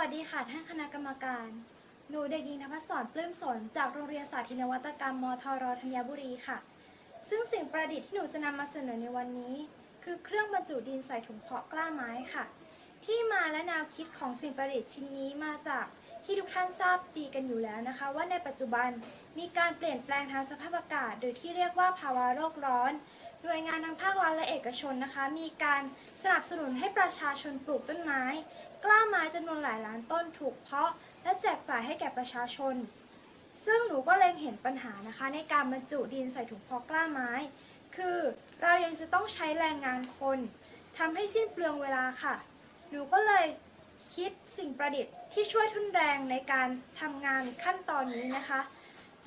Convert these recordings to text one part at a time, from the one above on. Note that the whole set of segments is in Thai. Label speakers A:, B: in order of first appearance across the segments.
A: วัสดีค่ะท่านคณะกรรมการ หนูเด็กหญิงนภัสสรปลื้มสนจากโรงเรียนสาธิตนวัตกรรมมทรธัญบุรีค่ะ ซึ่งสิ่งประดิษฐ์ที่หนูจะนำมาเสนอในวันนี้ คือเครื่องบรรจุดินใส่ถุงเพาะกล้าไม้ค่ะ ที่มาและแนวคิดของสิ่งประดิษฐ์ชิ้นนี้มาจากที่ทุกท่านทราบดีกันอยู่แล้วนะคะ ว่าในปัจจุบันมีการเปลี่ยนแปลงทางสภาพอากาศ โดยที่เรียกว่าภาวะโลกร้อน หน่วยงานทางภาครัฐและเอกชนนะคะ มีการสนับสนุนให้ประชาชนปลูกต้นไม้ กล้าไม้จำนวนหลายล้านต้นถูกเพาะ และแจกจ่ายให้แก่ประชาชน ซึ่งหนูก็เล็งเห็นปัญหานะคะ ในการบรรจุดินใส่ถุงเพาะกล้าไม้ คือเรายังจะต้องใช้แรงงานคนทำให้สิ้นเปลืองเวลาค่ะ หนูก็เลยคิดสิ่งประดิษฐ์ที่ช่วยทุนแรงในการทำงานขั้นตอนนี้นะคะ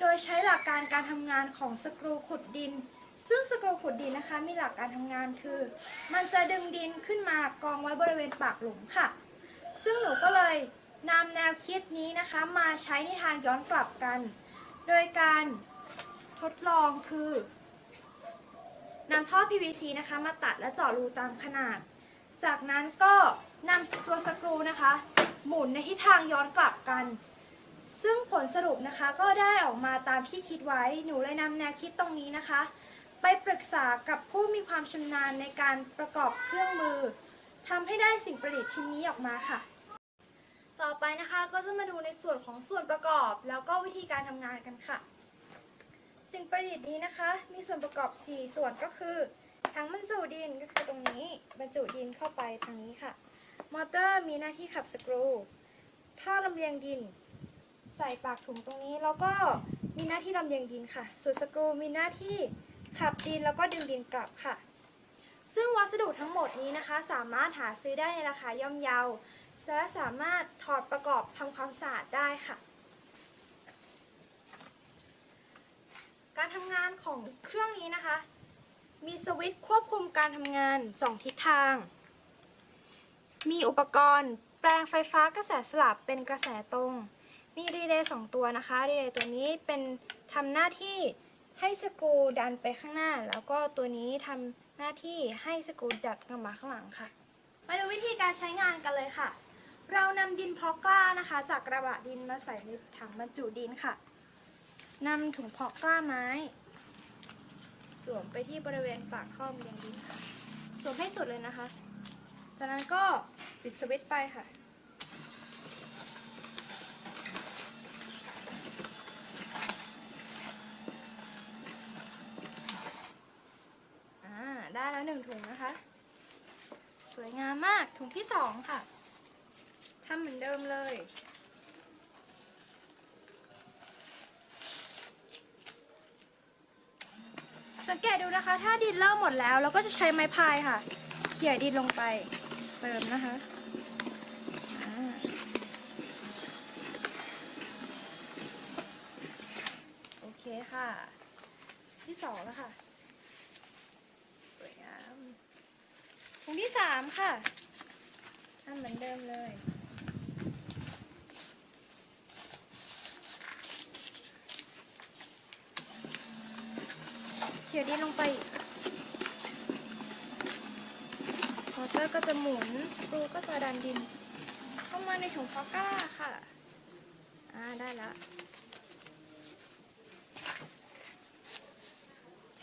A: โดยใช้หลักการการทำงานของสกรูขุดดิน ซึ่งสกรูขุดดินนะคะมีหลักการทำงานคือ มันจะดึงดินขึ้นมากองไว้บริเวณปากหลุมค่ะ ซึ่งหนูก็เลยนำแนวคิดนี้นะคะมาใช้ในทางย้อนกลับกัน โดยการทดลองคือนำท่อ PVC นะคะมาตัดและเจาะรูตามขนาด จากนั้นก็นำตัวสกรูนะคะ หมุนในทิศทางย้อนกลับกัน ซึ่งผลสรุปนะคะก็ได้ออกมาตามที่คิดไว้ หนูเลยนำแนวคิดตรงนี้นะคะ ไปปรึกษากับผู้มีความชำนาญในการประกอบเครื่องมือทำให้ได้สิ่งประดิษฐ์ชิ้นนี้ออกมาค่ะ ต่อไปนะคะก็จะมาดูในส่วนของส่วนประกอบ แล้วก็วิธีการทำงานกันค่ะ สิ่งประดิษฐ์นี้นะคะ มีส่วนประกอบ 4 ส่วนก็คือถังบรรจุดินก็คือตรงนี้บรรจุดินเข้าไปทางนี้ค่ะ มอเตอร์มีหน้าที่ขับสกรูท่อลำเลียงดิน ใส่ปากถุงตรงนี้แล้วก็มีหน้าที่ลำเลียงดินค่ะ ส่วนสกรูมีหน้าที่ ขับดินแล้วก็ดึงดินกลับค่ะ ซึ่งวัสดุทั้งหมดนี้นะคะ สามารถหาซื้อได้ในราคาย่อมเยาและสามารถถอดประกอบทำความสะอาดได้ค่ะ การทำงานของเครื่องนี้นะคะ มีสวิตช์ควบคุมการทำงาน 2 ทิศทาง มีอุปกรณ์แปลงไฟฟ้ากระแสสลับเป็นกระแสตรง มีรีเลย์สองตัวนะคะ รีเลย์ตัวนี้เป็นทำหน้าที่ ให้สกรูดันไปข้างหน้า แล้วก็ตัวนี้ทำหน้าที่ให้สกรูดัดกลับมาข้างหลังค่ะ มาดูวิธีการใช้งานกันเลยค่ะ เรานำดินเพาะกล้านะคะ จากกระบะดินมาใส่ในถังบรรจุดินค่ะนำถุงเพาะกล้าไม้ สวมไปที่บริเวณปากท่อเรียงดินค่ะ สวมให้สุดเลยนะคะ จากนั้นก็ปิดสวิตช์ไปค่ะ อ่า ได้แล้วห นึ่งถุงนะคะ สวยงามมากถุงที่สองค่ะทำเหมือนเดิมเลย สังเกตดูนะคะ ถ้าดินเริ่มหมดแล้ว เราก็จะใช้ไม้พายค่ะ เขี่ยดินลงไปเติมนะคะโอเคค่ะ ที่สองแล้วค่ะ สวยงาม ถุงที่สามค่ะทำเหมือนเดิมเลย เขี่ยดินลงไปมอเตอร์ก็จะหมุน สกรูก็จะดันดิน เข้ามาในถุงฟอก้าค่ะ อ่า ได้แล้ว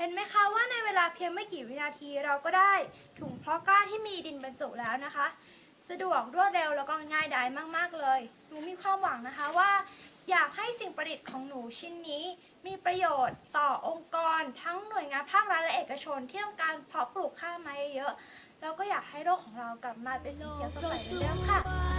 A: เห็นไหมคะว่าในเวลาเพียงไม่กี่วินาทีเราก็ได้ถุงเพาะกล้าที่มีดินบรรจุแล้วนะคะ สะดวกรวดเร็วแล้วก็ง่ายดายมาก ๆ เลย หนูมีความหวังนะคะว่า อยากให้สิ่งประดิษฐ์ของหนูชิ้นนี้ มีประโยชน์ต่อองค์กร ทั้งหน่วยงานภาครัฐและเอกชนที่ต้องการเพาะปลูกข้าวไม้เยอะ แล้วก็อยากให้โลกของเรากลับมาเป็นสีเขียวสดใสเหมือนเดิมค่ะ